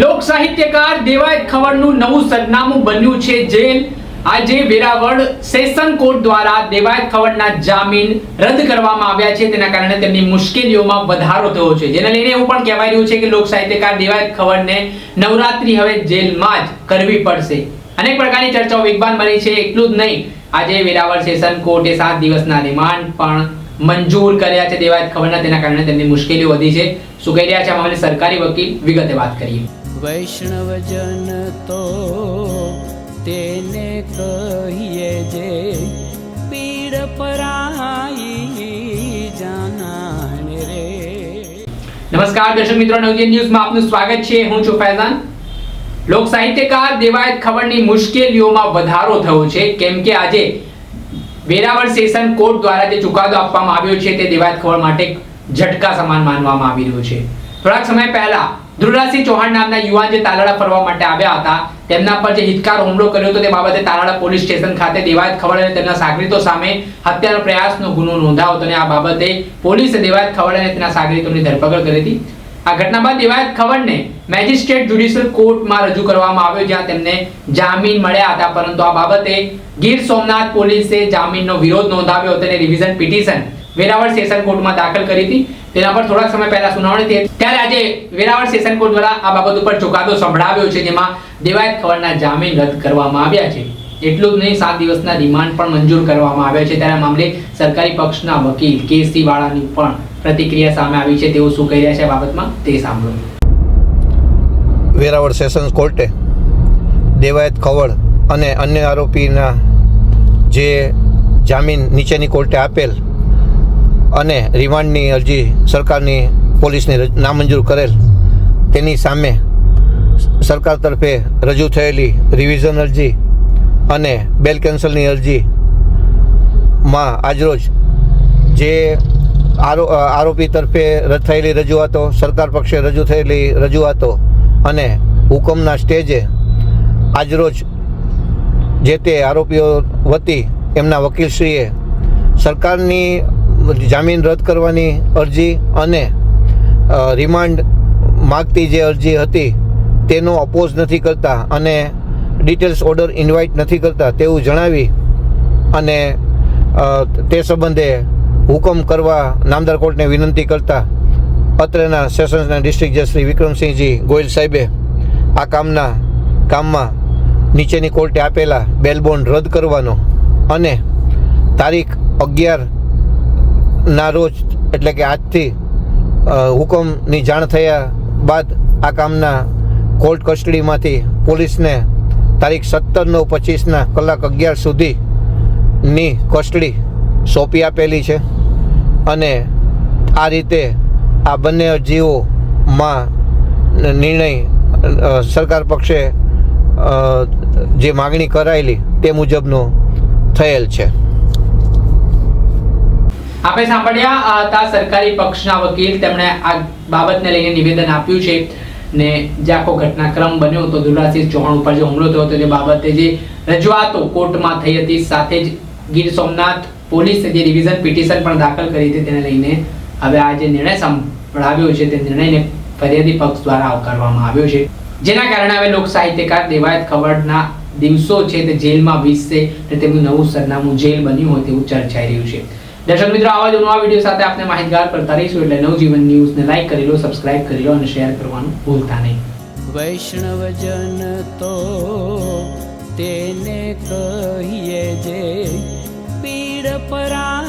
લોક સાહિત્યકાર દેવાયત ખવડનું નવું સરનામું બન્યું છે જેલ. આજે વેરાવળ સેશન કોર્ટ દ્વારા દેવાયત ખવડના જામીન રદ કરવામાં આવ્યા છે. તેના કારણે તેમની મુશ્કેલીઓમાં વધારો થયો છે. જેને લઈને એવું પણ કહેવાય રહ્યું છે કે લોક સાહિત્યકાર દેવાયત ખવડને નવરાત્રી હવે જેલમાં જ કરવી પડશે. અનેક પ્રકારની ચર્ચાઓ વેગવાન બની છે. એટલું જ નહીં. આજે વેરાવળ સેશન કોર્ટે સાત દિવસના રિમાન્ડ પણ મંજૂર કર્યા છે દેવાયત ખવડના. તેના કારણે તેમની મુશ્કેલીઓ વધી છે. શું કહી રહ્યા છે આ સરકારી વકીલ વિગતે વાત કરીએ. વૈષ્ણવજન તો તેને કહીએ જે પીડ પરાઈ જાનાને રે. નમસ્કાર, દર્શક મિત્રો, નવજીવન ન્યૂઝમાં આપનું સ્વાગત છે. હું છું ફૈઝાન. લોક સાહિત્યકાર દેવાયત ખબરની મુશ્કેલીઓમાં વધારો થયો છે. કેમ કે આજે વેરાવળ સેશન કોર્ટ દ્વારા જે ચુકાદો આપવામાં આવ્યો છે તે દેવાયત ખબર માટે ઝટકા સમાન માનવામાં આવી રહ્યો છે. થોડાક સમય પહેલા ધ્રુવરાજસિંહ ચૌહાણ નામના યુવાન જે તાલાળા ફરવા માટે આવ્યા હતા, તેમના પર જે હિતકાર હુમલો કર્યો હતો તે બાબતે તાલાળા પોલીસ સ્ટેશન ખાતે દેવાયત ખવડ અને તેમના સાગરીતો સામે હત્યાનો પ્રયાસનો ગુનો નોંધાયો હતો અને આ બાબતે પોલીસે દેવાયત ખવડ અને તેના સાગરીતોની ધરપકડ કરી હતી. આ ઘટના બાદ દેવાયત ખવડને મેજિસ્ટ્રેટ જ્યુડિશિયલ કોર્ટમાં રજૂ કરવામાં આવ્યો, જ્યાં તેમને જામીન મળ્યા હતા. પરંતુ આ બાબતે ગીર સોમનાથ પોલીસે જામીનનો વિરોધ નોંધાવ્યો હતો અને રિવિઝન પિટિશન વેરાવળ સેશન કોર્ટમાં દાખલ કરી હતી. તેના પર થોડાક સમય પહેલા સુનાવણી થઈ ત્યારે આજે વેરાવળ સેશન કોર્ટ દ્વારા આ બાબત ઉપર ચુકાદો સંભળાવ્યો છે, જેમાં દેવાયત ખવડના જામીન રદ કરવામાં આવ્યા છે. એટલું જ નહીં, સાત દિવસના રિમાન્ડ પણ મંજૂર કરવામાં આવ્યા છે. ત્યારે મામલે સરકારી પક્ષના વકીલ કેસી વાળાની પણ પ્રતિક્રિયા સામે આવી છે. તેઓ શું કહી રહ્યા છે બાબતમાં? તે સાંભળો. વેરાવળ સેશન્સ કોર્ટે દેવાયત ખવડ અને અન્ય આરોપીના જે જામીન નીચેની કોર્ટે આપેલ અને રિમાન્ડની અરજી સરકારની પોલીસની નામંજૂર કરેલ. તેની સામે સરકાર તરફે રજૂ થયેલી રિવિઝન અરજી અને બેલ કેન્સલની અરજીમાં આજરોજ જે આરો આરોપી તરફે થયેલી રજૂઆતો, સરકાર પક્ષે રજૂ થયેલી રજૂઆતો અને હુકમના સ્ટેજે આજરોજ જે તે આરોપીઓ વતી એમના વકીલશ્રીએ સરકારની જામીન રદ કરવાની અરજી અને રિમાન્ડ માગતી જે અરજી હતી તેનો અપોઝ નથી કરતા અને ડિટેલ્સ ઓર્ડર ઇન્વાઇટ નથી કરતા તેવું જણાવી અને તે સંબંધે હુકમ કરવા નામદાર કોર્ટને વિનંતી કરતા અત્રેના સેશન્સના ડિસ્ટ્રિક્ટ જજ શ્રી વિક્રમસિંહજી ગોયલ સાહેબે આ કામના કામમાં નીચેની કોર્ટે આપેલા બેલબોન્ડ રદ કરવાનો અને તારીખ અગિયાર ના રોજ, એટલે કે આજથી હુકમની જાણ થયા બાદ આ કામના કોર્ટ કસ્ટડીમાંથી પોલીસને તારીખ સત્તર નવ પચીસના કલાક અગિયાર સુધીની કસ્ટડી સોંપી આપેલી છે અને આ રીતે આ બંને અરજીઓમાં નિર્ણય સરકાર પક્ષે જે માગણી કરાયેલી તે મુજબનો થયેલ છે. આપણે સાંભળ્યા હતા સરકારી પક્ષના વકીલ. તેમણે આ બાબતને લઈને નિવેદન આપ્યું છે ને જે આખો ઘટનાક્રમ બન્યો હતો, દુર્ગાસિંહ ચૌહાણ ઉપર જે હુમલો થયો હતો, તે બાબતે જે રજૂઆતો કોર્ટમાં થઈ હતી, સાથે જ ગીર સોમનાથ પોલીસે જે રિવિઝન પિટિશન પણ દાખલ કરી હતી, તેને લઈને હવે આ જે નિર્ણય સંભળાવ્યો છે, તે નિર્ણયને ફરિયાદી પક્ષ દ્વારા આવકારવામાં આવ્યો છે. જેના કારણે હવે લોક સાહિત્યકાર દેવાયત ખવડના દિવસો છે તે જેલમાં વીસશે ને તેમનું નવું સરનામું જેલ બન્યું હોય તેવું ચર્ચાઈ રહ્યું છે. દર્શક મિત્રો, આવા જ નવા વીડિયો સાથે આપને માહિતગાર કરતા રહીશું એટલે નવજીવન ન્યૂઝને લાઈક કરી લો, સબસ્ક્રાઇબ કરી લો અને શેર કરવાનું ભૂલતા નહીં. વૈષ્ણવજન તો તેને કહીએ જે પીડ પરા